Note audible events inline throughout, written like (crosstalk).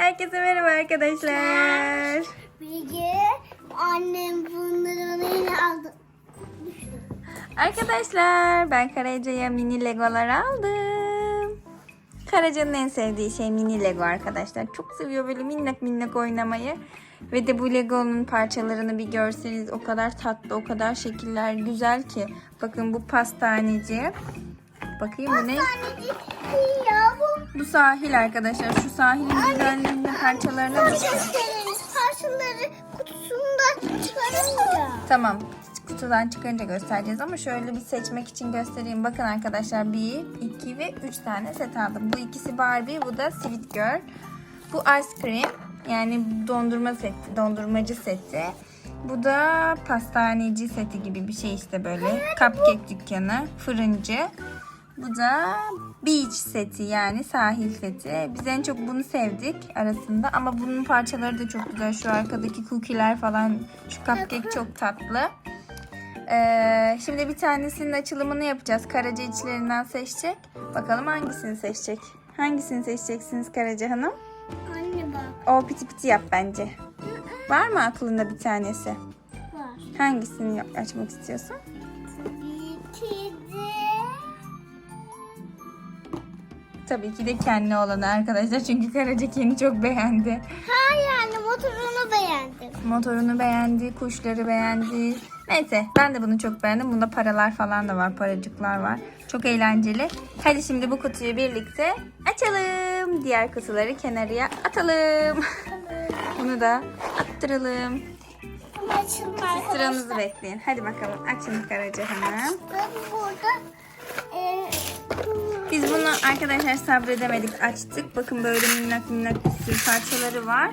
Herkese merhaba arkadaşlar. Bilge annem bunları bana aldı. Arkadaşlar ben Karaca'ya mini legolar aldım. Karaca'nın en sevdiği şey mini lego arkadaşlar. Çok seviyor böyle minnak minnak oynamayı. Ve de bu legonun parçalarını bir görseniz o kadar tatlı, o kadar şekiller güzel ki. Bakın bu pastaneci. Bakayım bu ne? Ya bu. Sahil arkadaşlar. Şu sahilin güzelliğinde parçalarına bakın. Parçaları kutusundan çıkarınca. Tamam. Kutudan çıkarınca göstereceğiz ama şöyle bir seçmek için göstereyim. Bakın arkadaşlar 1, 2 ve 3 tane set aldım. Bu ikisi Barbie, bu da Sweet Girl. Bu ice cream yani dondurma seti, dondurmacı seti. Bu da pastaneci seti gibi bir şey işte böyle. Cupcake dükkanı, fırıncı. Bu da beach seti yani sahil seti. Biz en çok bunu sevdik arasında ama bunun parçaları da çok güzel. Şu arkadaki cookie'ler falan, şu cupcake çok tatlı. Ee, şimdi bir tanesinin açılımını yapacağız. Karaca içlerinden seçecek. Bakalım hangisini seçecek? Hangisini seçeceksiniz Karaca Hanım? Anne bak O piti piti yap bence. Var mı aklında bir tanesi? var. Hangisini açmak istiyorsun? Tabii ki de kendi olanı arkadaşlar. Çünkü Karaca kendi çok beğendi. Hayır anne motorunu beğendim. Motorunu beğendi, kuşları beğendi. Neyse ben de bunu çok beğendim. Bunda paralar falan da var, paracıklar var. Çok eğlenceli. Hadi şimdi bu kutuyu birlikte açalım. Diğer kutuları kenarıya atalım. (laughs) Bunu da attıralım. Ama açılma arkadaşlar. Sıranızı bekleyin. Hadi bakalım açın Karaca Hanım. Ben burada Biz bunu arkadaşlar sabredemedik açtık. Bakın böyle minnak minnak bir sürü parçaları var.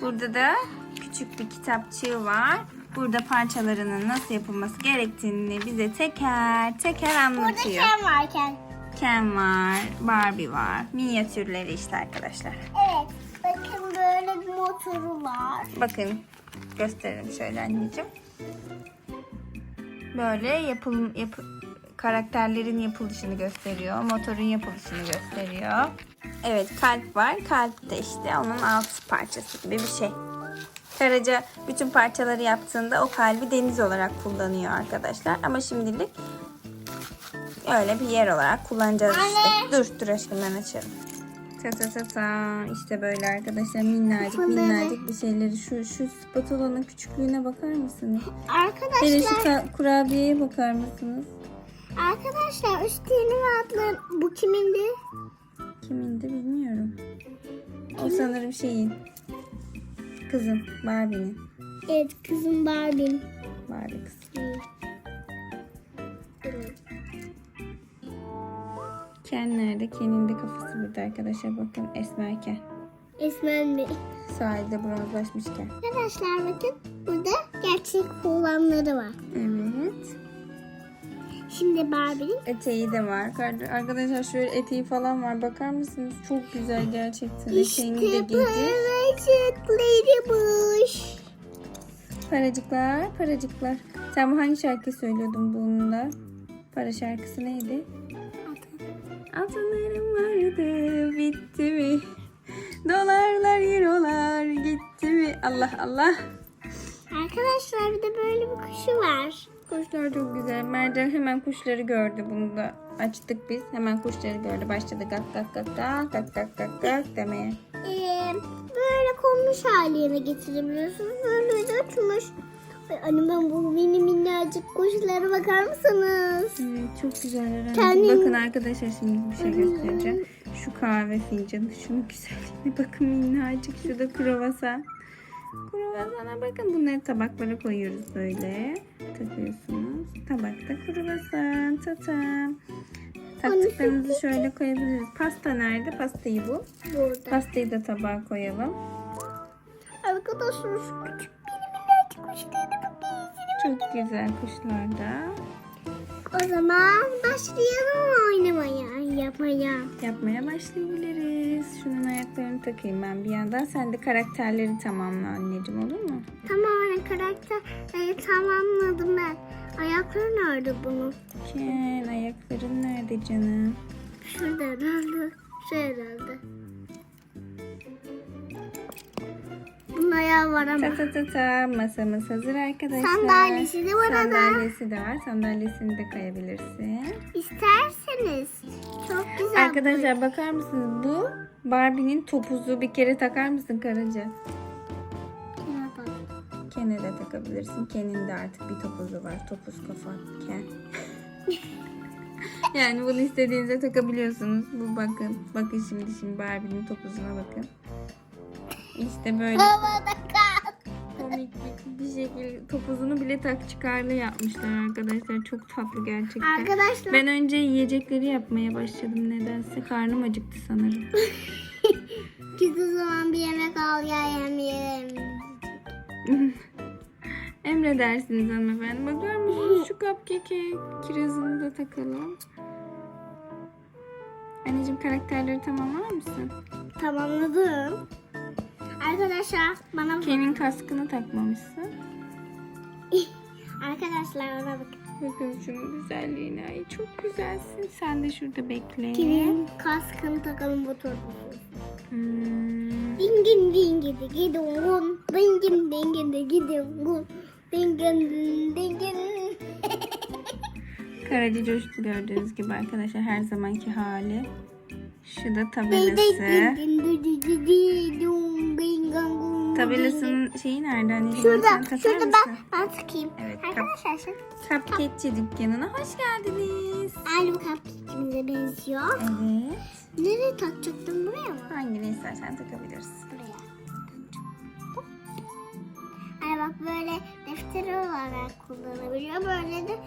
Burada da küçük bir kitapçığı var. Burada parçalarının nasıl yapılması gerektiğini bize teker teker burada anlatıyor. Ken varken. Ken var, Barbie var. Minyatürleri işte arkadaşlar. Evet. Bakın böyle bir motoru var. Bakın gösterelim şöyle anneciğim. Böyle yapılım yapı, karakterlerin yapılışını gösteriyor. Motorun yapılışını gösteriyor. Evet kalp var. Kalp de işte onun alt parçası gibi bir şey. Karaca bütün parçaları yaptığında o kalbi deniz olarak kullanıyor arkadaşlar. Ama şimdilik öyle bir yer olarak kullanacağız işte. Dur dur aşkım ben açarım. Ta ta ta ta işte böyle arkadaşlar minnacık minnacık bir şeyleri. Şu şu spatulanın küçüklüğüne bakar mısınız? Hele şu Arkadaşlar, kurabiyeye bakar mısınız? Arkadaşlar üstlerinin adları bu kimindi? Kimindi bilmiyorum. O sanırım şeyin. Kızım Barbie'nin. Evet kızım Barbie'm. Barbie kız. Ken nerede? Ken'in de kafası burada arkadaşlar. Bakın Esmer Ken. Esmen mi? Sahilde bronzlaşmış Ken. Arkadaşlar bakın burada gerçek olanları var. Evet. Şimdi Barbie'nin Eteği de var. Arkadaşlar şöyle eteği falan var. Bakar mısınız? Çok güzel gerçekten. Eteğini de işte giydi. paracıklarıymış. Paracıklar, paracıklar. Sen bu hangi şarkı söylüyordun bunda? Para şarkısı neydi? Altınlarım vardı, bitti mi? Dolarlar, eurolar, gitti mi? Allah Allah. Arkadaşlar bir de böyle bir kuşu var. Kuşlar çok güzel. Mercan hemen kuşları gördü. Bunu da açtık biz. Hemen kuşları gördü. Başladı gak gak gak gak gak gak gak gak demeye. Ee, böyle konmuş haline getirebiliyorsunuz. Böyle de uçmuş. Ay, Anne ben bu mini minnacık kuşlara bakar mısınız? Evet, çok güzel. Kendim- Bakın arkadaşlar şimdi bir şey göstereceğim. Şu kahve fincanı, şunun güzelliğine bakın minnacık. Şurada kruvasan. Kruvasana bakın bunları tabaklara koyuyoruz böyle. Takıyorsunuz. Tabakta kruvasan. Tatam. Taktıklarımızı şöyle koyabiliriz. Pasta nerede? Pastayı bu. Burada. Pastayı da tabağa koyalım. Arkadaşlar şu küçük mini minnacık kuşlara bakın. Çok güzel kuşlar da. O zaman başlayalım oynamaya, yapmaya. Yapmaya başlayabiliriz. Şunun ayaklarını takayım ben bir yandan. Sen de karakterleri tamamla anneciğim olur mu? Tamamen karakter e, tamamladım ben. Ayakları nerede bunun? Ken ayakların nerede canım? Şurada herhalde. Şu herhalde. Ayağı var ama. Ta ta ta ta masamız hazır arkadaşlar. Sandalyesi de var ada. Sandalyesi de var. Sandalyesini de kayabilirsin. İsterseniz. Çok güzel. Arkadaşlar bakar mısınız? Bu Barbie'nin topuzu. Bir kere takar mısın Karaca? Ken'e de takabilirsin. Ken'in de artık bir topuzu var. Topuz kafa Ken. (laughs) yani bunu istediğinize takabiliyorsunuz. Bu bakın. Bakın şimdi şimdi Barbie'nin topuzuna bakın. İşte böyle Havada kal. komik bir, bir şekilde topuzunu bile tak çıkarlı yapmışlar arkadaşlar. Çok tatlı gerçekten. Arkadaşlar. Ben önce yiyecekleri yapmaya başladım nedense. Karnım acıktı sanırım. (laughs) Biz o zaman bir yemek al ya yemeyelim. (laughs) Emredersiniz hanımefendi. Bakar mısınız şu cupcake'e kirazını da takalım. Anneciğim karakterleri tamamlar mısın? Tamamladım. Arkadaşlar bana Ken'in kaskını takmamışsın. (laughs) Arkadaşlar bana bakın. Bakın şunun güzelliğine. Ay çok güzelsin. Sen de şurada bekle. Kimin kaskını takalım bu torbası. Hmm. Dingin dingin gidungun. Dingin dingin gidungun. Dingin dingin. (laughs) Karaca coştu gördüğünüz gibi arkadaşlar her zamanki hali. Şu da tabelası. Tabelasının şeyi nerede anneciğim? Şurada, şurada ben, ben takayım. Evet, Arkadaşlar şimdi Cupcake'çi dükkanına hoş geldiniz. aynı cupcake'imize benziyor. Evet. Nereye takacaktım buraya mı? Hangini istersen takabilirsin. Buraya. Hani bak böyle defteri olarak kullanabiliyor. Böyle de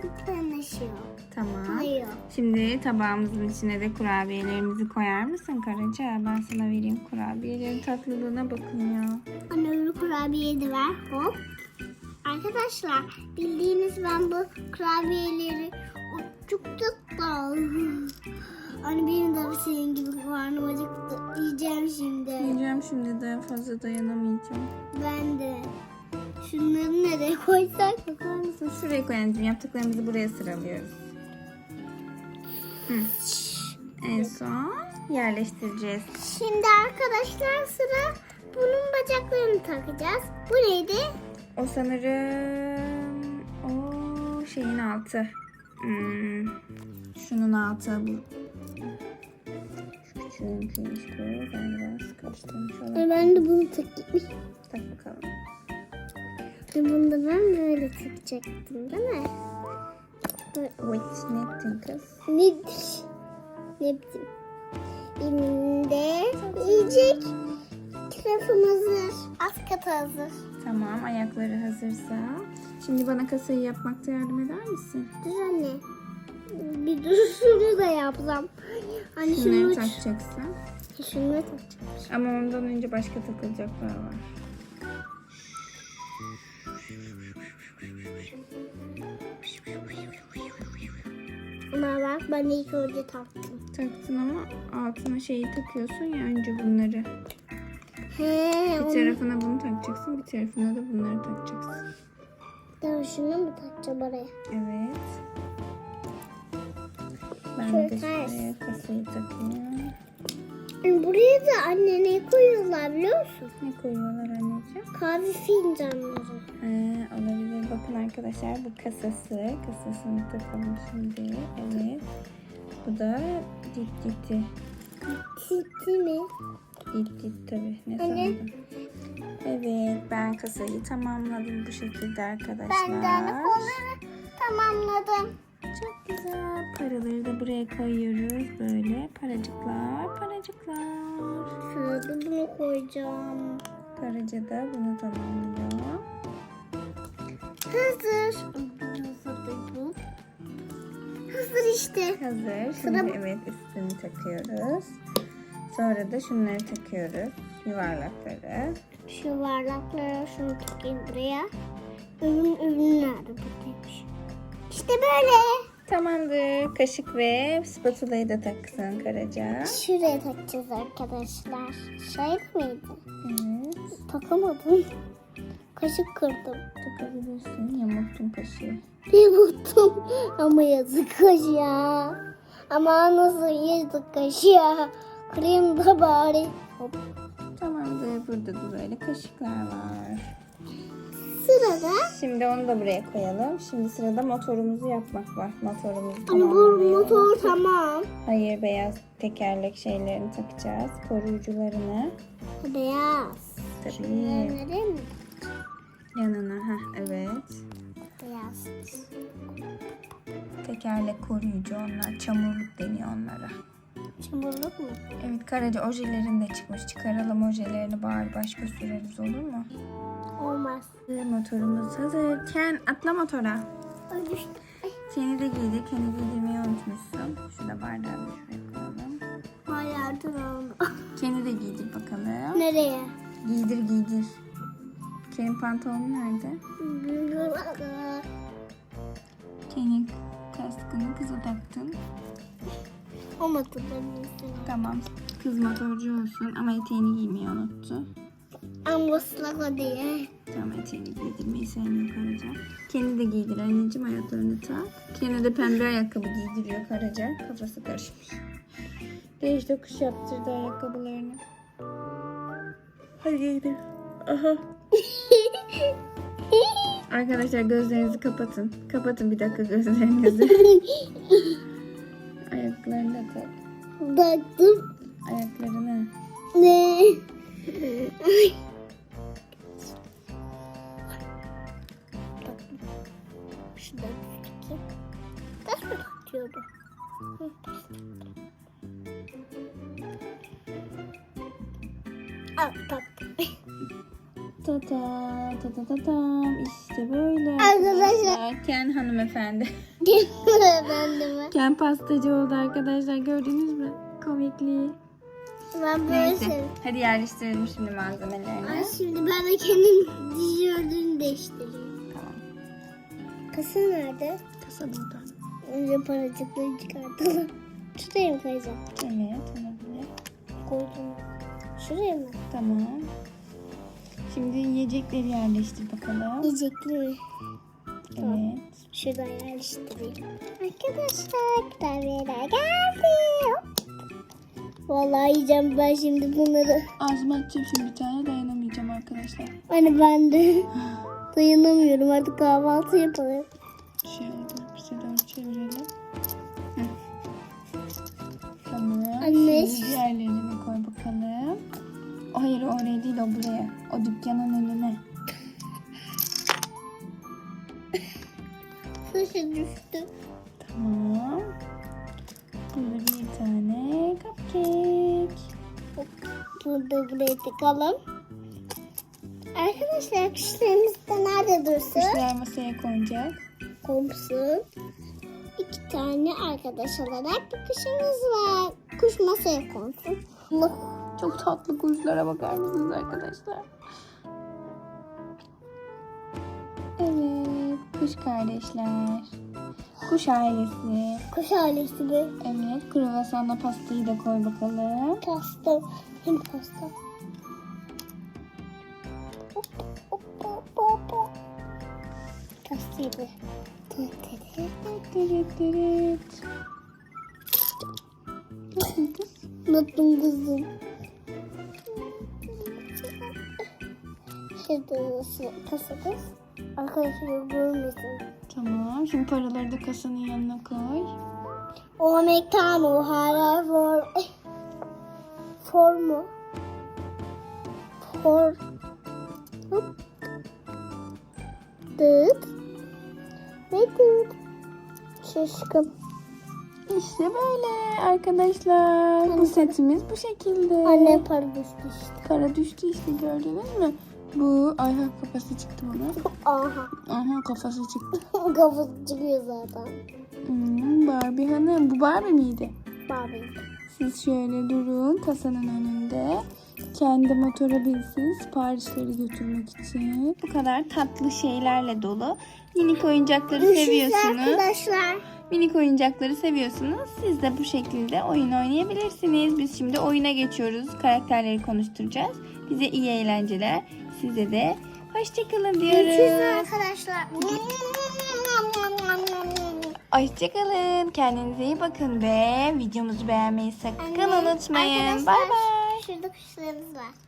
kılıklanışıyor. Tamam. Koyuyor. Şimdi tabağımızın içine de kurabiyelerimizi koyar mısın Karaca? Ben sana vereyim kurabiyelerin tatlılığına bakın ya. Anne öbür kurabiye de ver. Hop. Arkadaşlar bildiğiniz ben bu kurabiyeleri uçuktuk da. Hani benim de senin gibi karnım acıktı. Yiyeceğim şimdi. Yiyeceğim şimdi daha fazla dayanamayacağım. Ben de. Şunları nereye koysak bakar mısın? Şuraya koy anneciğim. Yaptıklarımızı buraya sıralıyoruz. Hı. En son yerleştireceğiz. Şimdi arkadaşlar sıra bunun bacaklarını takacağız. Bu neydi? O sanırım o şeyin altı. Hmm. Şunun altı bu. Küçüğünküymüş bu. Ben biraz karıştırmış olayım. Ben de bunu takayım. Tak bakalım. Bunu da ben böyle takacaktım değil mi? Böyle- ne yaptın kız? Ne bileyim. Benim de yiyecek tarafım hazır. Az katı hazır. Tamam ayakları hazırsa. Şimdi bana kasayı yapmakta yardım eder misin? Dur anne. Bir dur (laughs) şunu da yapsam. Hani şunu, şunu, takacaksın. şunu takacağım. Ama ondan önce başka takılacaklar var. Bak ben ilk önce taktım. Taktın ama altına şeyi takıyorsun ya önce bunları. He, Bir tarafına bunu takacaksın, bir tarafına da bunları takacaksın. da şunu mu takacağım oraya? Evet. Ben Şöyle de şuraya kasayı takayım. Buraya da anne ne koyuyorlar biliyor musun? Ne koyuyorlar anneciğim? Kahve fincanları. He, olabilir. Bakın arkadaşlar bu kasası. Kasasını takalım şimdi. Evet. Bu da dip dipti. Ciddi mi? Dip dip tabii. Ne Anne. sandın? Evet ben kasayı tamamladım bu şekilde arkadaşlar. Ben de kolları tamamladım. Çok güzel. Paraları da buraya koyuyoruz. Böyle paracıklar paracıklar. Sırada bunu koyacağım. Karaca da bunu tamamlıyor. Hazır. Hazır da bu. Hazır işte. Hazır. Sıra Şimdi bu. evet üstünü takıyoruz. Sonra da şunları takıyoruz. Yuvarlakları. Şu varlaklara şunu takayım buraya. Ürün ürün nerede buradaymış. İşte böyle. Tamamdır. Kaşık ve spatulayı da taksın Karaca. Şuraya takacağız arkadaşlar. Şey miydi? Evet. Takamadım. Kaşık kırdım. Takabilirsin. Yamulttun kaşığı. Buldum ama yazık kaşığa. Ama nasıl yazık kaşığa. Kırayım da bari. Hop. Tamamdır. Burada da böyle kaşıklar var. Sırada Şimdi onu da buraya koyalım. Şimdi sırada motorumuzu yapmak var. Motorumuzu hani bu motor tamam. Hayır beyaz tekerlek şeylerini takacağız. Koruyucularını. Beyaz. Tabii. Şunları mi? Yanına. Heh, evet. Beyaz. Tekerlek koruyucu onlar. Çamurluk deniyor onlara. Çamurluk mu? Evet karaca ojelerin de çıkmış. Çıkaralım ojelerini bari başka süreriz olur mu? Olmaz. Motorumuz hazır. Ken atla motora. Seni de giydik. Seni giydirmeyi unutmuşsun. Şurada bardağı bir şuraya koyalım. Hala tamam. Ken'i de giydir bakalım. Nereye? Giydir giydir. Ken'in pantolonu nerede? Ken'in kaskını kıza taktın. Benim üstüne. Tamam. Kız motorcu olsun ama eteğini giymeyi unuttu. Ama ıslak o diye. Tamam eteğini giydirmeyi sevmiyor Karaca. Ken'i de giydir anneciğim ayaklarını tak. Ken'e de pembe ayakkabı giydiriyor Karaca. Kafası karışmış. Değiş dokuş yaptırdı ayakkabılarını. Hadi giydir. Aha. Arkadaşlar gözlerinizi kapatın. Kapatın bir dakika gözlerinizi. (laughs) Ayaklarını da tak. Baktım. Ayaklarını. Ne? Ay. Şuradan tutayım. Tutuyordu? Al taktım. Ta ta ta ta ta tam işte böyle. Arkadaşlar. Ken hanımefendi. (laughs) Efendime. Ken pastacı oldu arkadaşlar gördünüz mü? Komikliği. Ben böyle Neyse hadi yerleştirelim şimdi malzemelerini. Ay şimdi ben de kendim tişörtünü değiştireyim. Tamam. Kasa nerede? Kasa burada. Önce paracıkları çıkartalım. Şuraya mı koyacağım? Evet olabilir. Koydum. Şuraya mı? Tamam. Şimdi yiyecekleri yerleştir bakalım. Yiyecekli mi? Evet. Şuradan yerleştireyim. Arkadaşlar kurabiyeler geldi. Vallahi yiyeceğim ben şimdi bunları. Ağzıma atacağım şimdi bir tane dayanamayacağım arkadaşlar. Hani ben de (laughs) dayanamıyorum artık kahvaltı yapalım. Şöyle bize doğru çevirelim. Tamam. Anne. Şimdi diğerlerini koy oraya değil o buraya. O dükkanın önüne. Saçı düştü. Tamam. Burada bir tane cupcake. Burada buraya tıkalım. Arkadaşlar kuşlarımız da nerede dursun? Kuşlar masaya konacak. Komsun. İki tane arkadaş olarak bir kuşumuz var. Kuş masaya konsun. Çok tatlı kuşlara bakar mısınız arkadaşlar? Evet, kuş kardeşler. Kuş ailesi. Kuş ailesi mi? Evet, kruvasanla pastayı da koy bakalım. Pasta. Hem pasta. Hop, hop, hop, hop, Şurada nasıl? Arkadaşlar görmesin. Tamam, şimdi paraları da kasanın yanına koy. O americano hala for for mu? For. Dıt ve dıt. Şaşkın. İşte böyle arkadaşlar. Bu setimiz bu şekilde. Anne para düştü işte. Para düştü işte gördünüz mü? Bu Ayha kafası çıktı bana. Aha. Aha kafası çıktı. (laughs) Kafası çıkıyor zaten. Hmm, Barbie hanım. Bu Barbie miydi? Barbie. Siz şöyle durun kasanın önünde. Kendi motora binsin siparişleri götürmek için. Bu kadar tatlı şeylerle dolu. Minik oyuncakları Görüşürüz seviyorsunuz. arkadaşlar. Minik oyuncakları seviyorsunuz. Siz de bu şekilde oyun oynayabilirsiniz. Biz şimdi oyuna geçiyoruz. Karakterleri konuşturacağız. Bize iyi eğlenceler. Size de hoşçakalın Görüşürüz diyoruz. arkadaşlar. Hoşçakalın. Kendinize iyi bakın ve videomuzu beğenmeyi sakın Anne, unutmayın. Bay bay. Şurada kuşlarımız var.